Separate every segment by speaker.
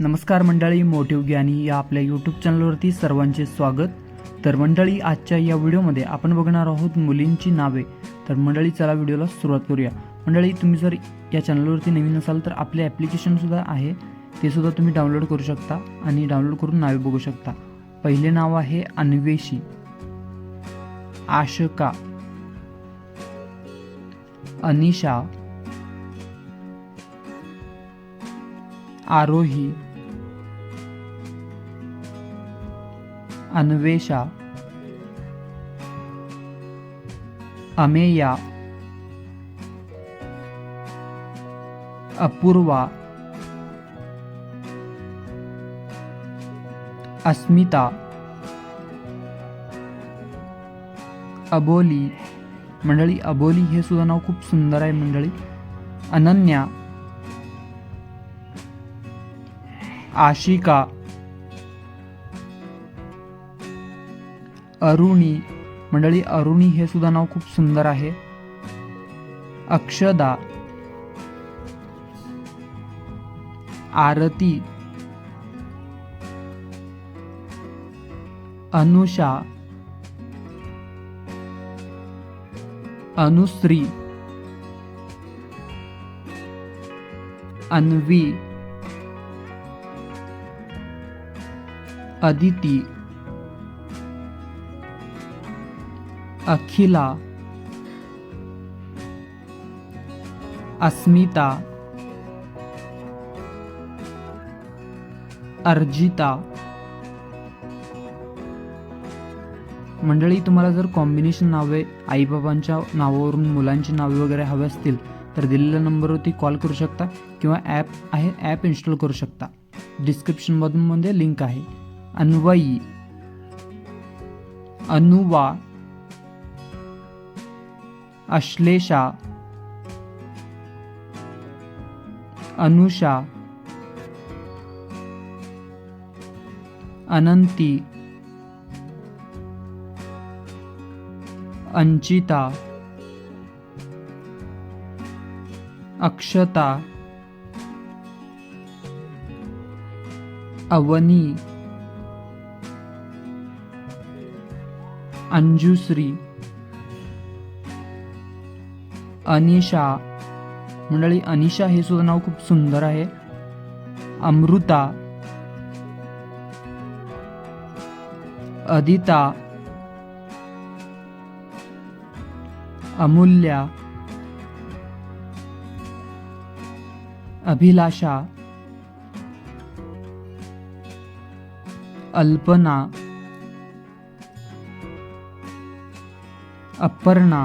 Speaker 1: नमस्कार मंडळी मोटिव ज्ञानी या आपल्या यूट्यूब चॅनलवरती सर्वांचे स्वागत. तर मंडळी आजच्या या व्हिडिओमध्ये आपण बघणार आहोत मुलींची नावे. तर मंडळी चला व्हिडिओला सुरुवात करूया. मंडळी तुम्ही जर या चॅनलवरती नवीन असाल तर आपले ॲप्लिकेशनसुद्धा आहे. ते सुद्धा तुम्ही डाउनलोड करू शकता आणि डाउनलोड करून नावे बघू शकता. पहिले नाव आहे अन्वेषी. आशका. अनिशा. आरोही। अन्वेषा। अमेया। अपूर्वा। अस्मिता। अबोली। मंडळी अबोली हे सुद्धा नाव खूप सुंदर आहे मंडळी. अनन्या। आशिका अरुणी मंडळी अरुणी हे सुद्धा नाव खूप सुंदर आहे. अक्षदा आरती अनुषा अनुश्री अन्वी अदिती अखिला अस्मिता अर्जिता. मंडळी तुम्हाला जर कॉम्बिनेशन नावे आईबाबांच्या नावावरून मुलांची नावे वगैरे हवे असतील तर दिलेल्या नंबरवरती कॉल करू शकता किंवा ॲप आहे ॲप इन्स्टॉल करू शकता. डिस्क्रिप्शनमधून मध्ये लिंक आहे. अन्वयी अनुवा अश्लेषा अनुषा अनंती अंचिता अक्षता अवनी अंजुश्री अनिशा मंडळी अनिशा हे सुद्धा नाव खूप सुंदर आहे. अमृता अदिता अमूल्या अभिलाषा अल्पना अपर्णा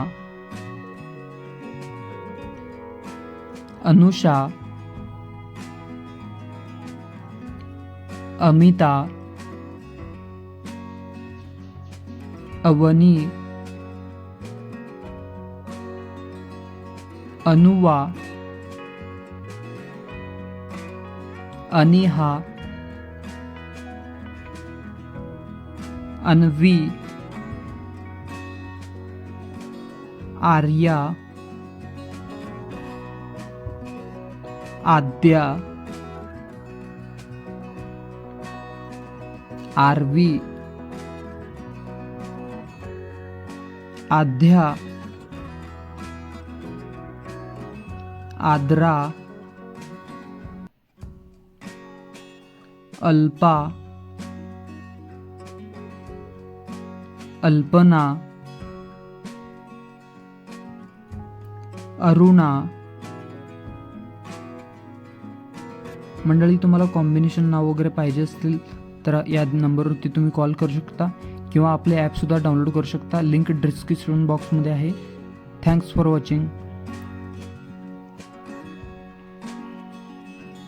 Speaker 1: अनुषा अमिता अवनी अनुवा अनिहा अन्वी आर्या आद्या आरवी आध्या आद्रा अल्पा अल्पना अरुणा. मंडळी तुम्हाला कॉम्बिनेशन नाव वगैरे पाहिजे असतील तर या नंबरवरती तुम्ही कॉल करू शकता किंवा आपले ॲपसुद्धा डाउनलोड करू शकता. लिंक डिस्क्रिप्शन बॉक्समध्ये आहे. Thanks for watching